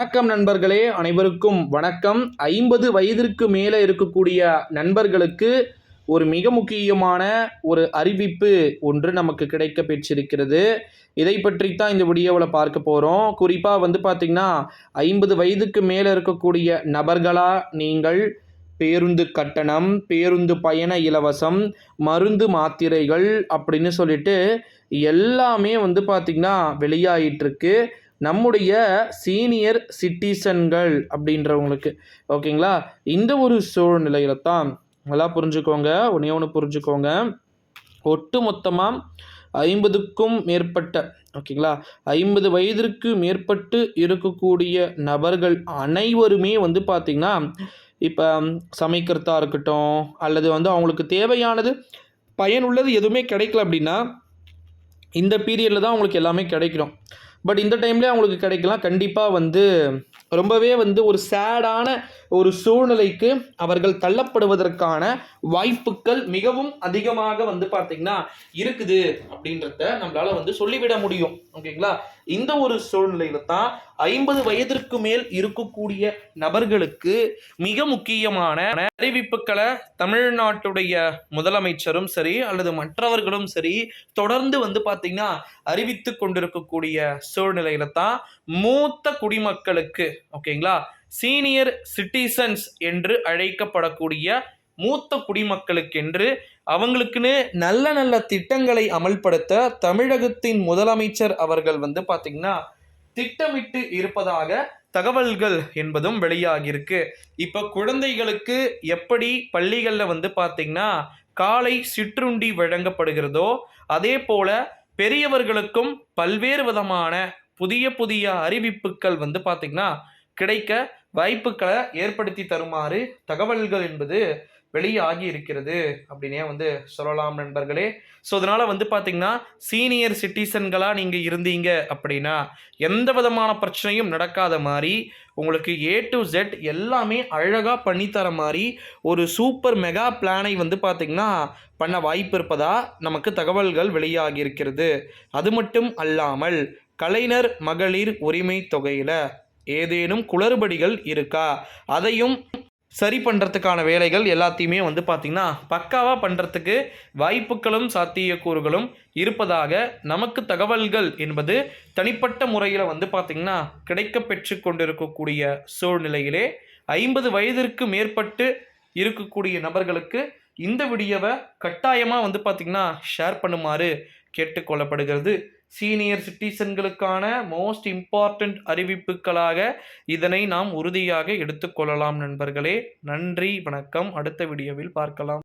வணக்கம் நண்பர்களே அனைவருக்கும் வணக்கம். ஐம்பது வயதிற்கு மேலே இருக்கக்கூடிய நண்பர்களுக்கு ஒரு மிக முக்கியமான ஒரு அறிவிப்பு ஒன்று நமக்கு கிடைக்க பெற்றிருக்கிறது. இதை பற்றி தான் இந்த வீடியோவில் பார்க்க போகிறோம் குறிப்பாக வந்து பார்த்திங்கன்னா ஐம்பது வயதுக்கு மேலே இருக்கக்கூடிய நபர்களாக நீங்கள்? பேருந்து கட்டணம் பேருந்து பயண இலவசம் மருந்து மாத்திரைகள் அப்படின்னு சொல்லிட்டு எல்லாமே வந்து பார்த்திங்கன்னா வெளியாயிட்டிருக்கு. நம்முடைய சீனியர் சிட்டிசன்கள் அப்படின்றவங்களுக்கு ஓகேங்களா? இந்த ஒரு சூழ்நிலையில தான் நல்லா புரிஞ்சுக்கோங்க ஒன்றே ஒன்று புரிஞ்சுக்கோங்க. ஒட்டு மொத்தமாக ஐம்பதுக்கும் மேற்பட்ட ஓகேங்களா? ஐம்பது வயதிற்கு மேற்பட்டு இருக்கக்கூடிய நபர்கள் அனைவருமே வந்து பார்த்திங்கன்னா இப்போ சமைக்கிறதா இருக்கட்டும் அல்லது வந்து அவங்களுக்கு தேவையானது பயனுள்ளது எதுவுமே கிடைக்கல அப்படின்னா இந்த பீரியடில் தான் அவங்களுக்கு எல்லாமே கிடைக்கணும். பட் இந்த டைம்லேயே அவங்களுக்கு கிடைக்கலாம். கண்டிப்பாக வந்து ரொம்பவே வந்து ஒரு சேடான ஒரு சூழ்நிலைக்கு அவர்கள் தள்ளப்படுவதற்கான வாய்ப்புகள் மிகவும் அதிகமாக வந்து பார்த்திங்கன்னா இருக்குது அப்படின்றத நம்மளால வந்து சொல்லிவிட முடியும். ஓகேங்களா இந்த ஒரு சூழ்நிலையில தான் ஐம்பது வயதிற்கு மேல் இருக்கக்கூடிய நபர்களுக்கு மிக முக்கியமான அறிவிப்புகளை தமிழ்நாட்டுடைய முதலமைச்சரும் சரி அல்லது மற்றவர்களும் சரி தொடர்ந்து வந்து பார்த்தீங்கன்னா அறிவித்து கொண்டிருக்கக்கூடிய சூழ்நிலையில தான் மூத்த குடிமக்களுக்கு ஓகேங்களா சீனியர் சிட்டிசன்ஸ் என்று அழைக்கப்படக்கூடிய மூத்த குடிமக்களுக்கென்று அவங்களுக்குன்னு நல்ல நல்ல திட்டங்களை அமல்படுத்த தமிழகத்தின் முதலமைச்சர் அவர்கள் வந்து பார்த்திங்கன்னா திட்டமிட்டு இருப்பதாக தகவல்கள் என்பதும் வெளியாகியிருக்கு. இப்போ குழந்தைகளுக்கு எப்படி பள்ளிகளில் வந்து பார்த்திங்கன்னா காலை சிற்றுண்டி வழங்கப்படுகிறதோ அதே போல பெரியவர்களுக்கும் பல்வேறு விதமான புதிய புதிய அறிவிப்புகள் வந்து பார்த்திங்கன்னா கிடைக்க வாய்ப்புகளை ஏற்படுத்தி தருமாறு தகவல்கள் என்பது வெளியாகி இருக்கிறது அப்படின்னே வந்து சொல்லலாம் நண்பர்களே. ஸோ அதனால் வந்து பார்த்திங்கன்னா சீனியர் சிட்டிசன்களாக நீங்கள் இருந்தீங்க அப்படின்னா எந்த விதமான பிரச்சனையும் நடக்காத மாதிரி உங்களுக்கு ஏ டு ஜெட் எல்லாமே அழகாக பண்ணித்தர மாதிரி ஒரு சூப்பர் மெகா பிளானை வந்து பார்த்திங்கன்னா பண்ண வாய்ப்பு இருப்பதா நமக்கு தகவல்கள் வெளியாகி இருக்கிறது அது மட்டும் அல்லாமல் கலைஞர் மகளிர் உரிமை தொகையில் ஏதேனும் குளறுபடிகள் இருக்கா? அதையும் சரி பண்ணுறதுக்கான வேலைகள் எல்லாத்தையுமே வந்து பார்த்திங்கன்னா பக்காவாக பண்ணுறதுக்கு வாய்ப்புகளும் சாத்தியக்கூறுகளும் இருப்பதாக நமக்கு தகவல்கள் என்பது தனிப்பட்ட முறையில் வந்து பார்த்திங்கன்னா கிடைக்க பெற்று கொண்டிருக்கக்கூடிய சூழ்நிலையிலே ஐம்பது வயதிற்கு மேற்பட்டு இருக்கக்கூடிய நபர்களுக்கு இந்த வீடியோவை கட்டாயமாக வந்து பார்த்திங்கன்னா ஷேர் பண்ணுமாறு கேட்டுக்கொள்ளப்படுகிறது சீனியர் சிட்டிசன்களுக்கான மோஸ்ட் இம்பார்ட்டண்ட் அறிவிப்புகளாக இதனை நாம் உறுதியாக எடுத்துக்கொள்ளலாம் நண்பர்களே. நன்றி வணக்கம். அடுத்த வீடியோவில் பார்க்கலாம்.